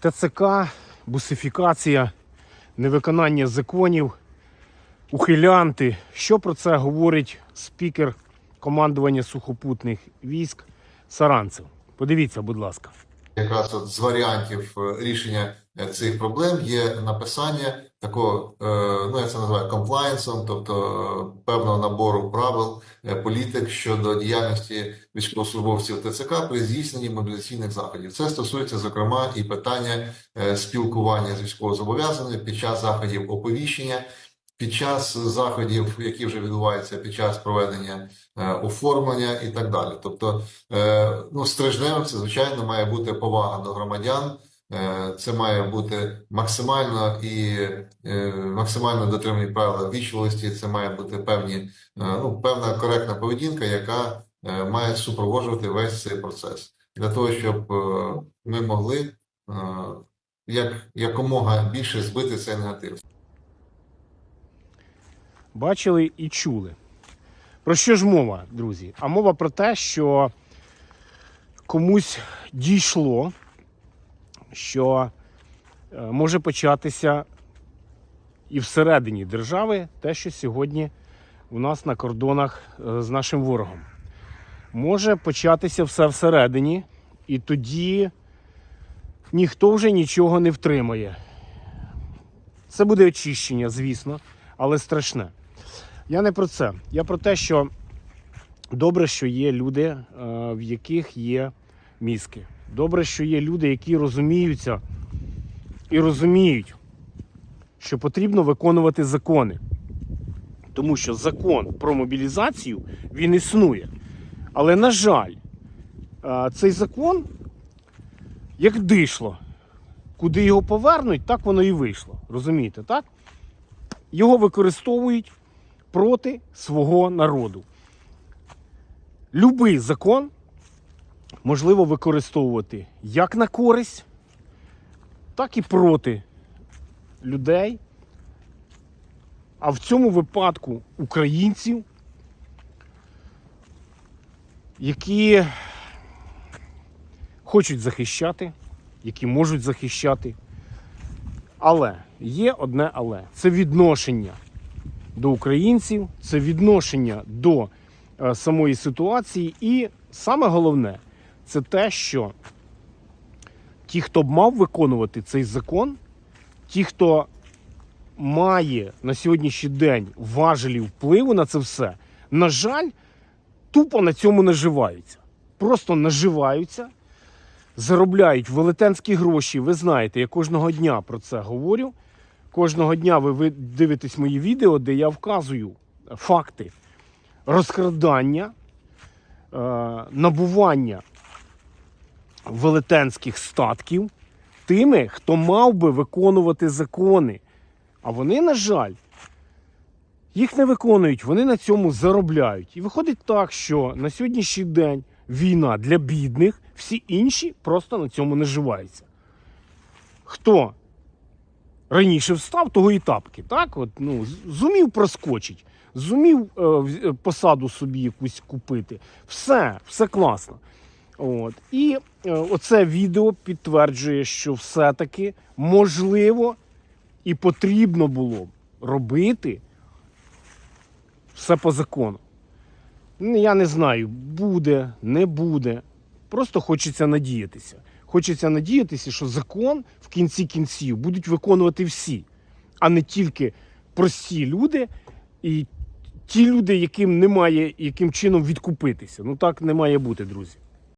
ТЦК, бусифікація, невиконання законів, ухилянти. Що про це говорить спікер командування сухопутних військ Саранцев? Подивіться, будь ласка. якраз от з варіантів е, рішення е, цих проблем є написання такого, е, ну я це називаю комплаєнсом, тобто е, певного набору правил е, політик щодо діяльності військовослужбовців ТЦК при здійсненні мобілізаційних заходів. Це стосується, зокрема, і питання спілкування з військовозобов'язаними під час заходів оповіщення. Під час заходів, які вже відбуваються під час проведення е, оформлення і так далі. Тобто, е, ну, стрижневим це, звичайно, має бути повага до громадян, це має бути максимально і е, максимально дотримані правила вічливості, це має бути певні, е, ну, певна коректна поведінка, яка е, має супроводжувати весь цей процес. Для того, щоб е, ми могли е, як, якомога більше збити цей негатив. бачили і чули. Про що ж мова, друзі? А мова про те, що комусь дійшло, що е, може початися і всередині держави те, що сьогодні у нас на кордонах е, з нашим ворогом. Може початися все всередині, і тоді ніхто вже нічого не втримає. Це буде очищення, звісно, але страшне. Я не про це. Я про те, що добре, що є люди, е, в яких є мізки. Добре, що є люди, які розуміються і розуміють, що потрібно виконувати закони. Тому що закон про мобілізацію він існує. Але, на жаль, цей закон як дишло. Куди його повернуть, так воно і вийшло. Розумієте, так? Його використовують проти свого народу. Любий закон можливо використовувати як на користь, так і проти людей. А в цьому випадку українців, які хочуть захищати, які можуть захищати. Але є одне але це відношення до українців, це відношення до е, самої ситуації. І саме головне це те, що ті, хто б мав виконувати цей закон, ті, хто має на сьогоднішній день важелі впливу на це все, на жаль, тупо на цьому наживаються. Просто наживаються, заробляють велетенські гроші. Ви знаєте, я кожного дня про це говорю. Кожного дня ви, ви дивитесь мої відео, де я вказую факти розкрадання, е, набування велетенських статків тими, хто мав би виконувати закони. А вони, на жаль, їх не виконують, вони на цьому заробляють. І виходить так, що на сьогоднішній день війна для бідних, всі інші просто на цьому наживаються. Хто раніше встав, того і тапки. Так? От, ну, зумів проскочить, зумів е, посаду собі якусь купити. Все, все класно. От. І е, оце відео підтверджує, що все-таки можливо і потрібно було робити все по закону. Ну, Я не знаю, буде, не буде. Просто хочеться надіятися. Хочеться надіятися, що закон в кінці кінців будуть виконувати всі, а не тільки прості люди і ті люди, яким немає яким чином відкупитися. Ну так не має бути, друзі.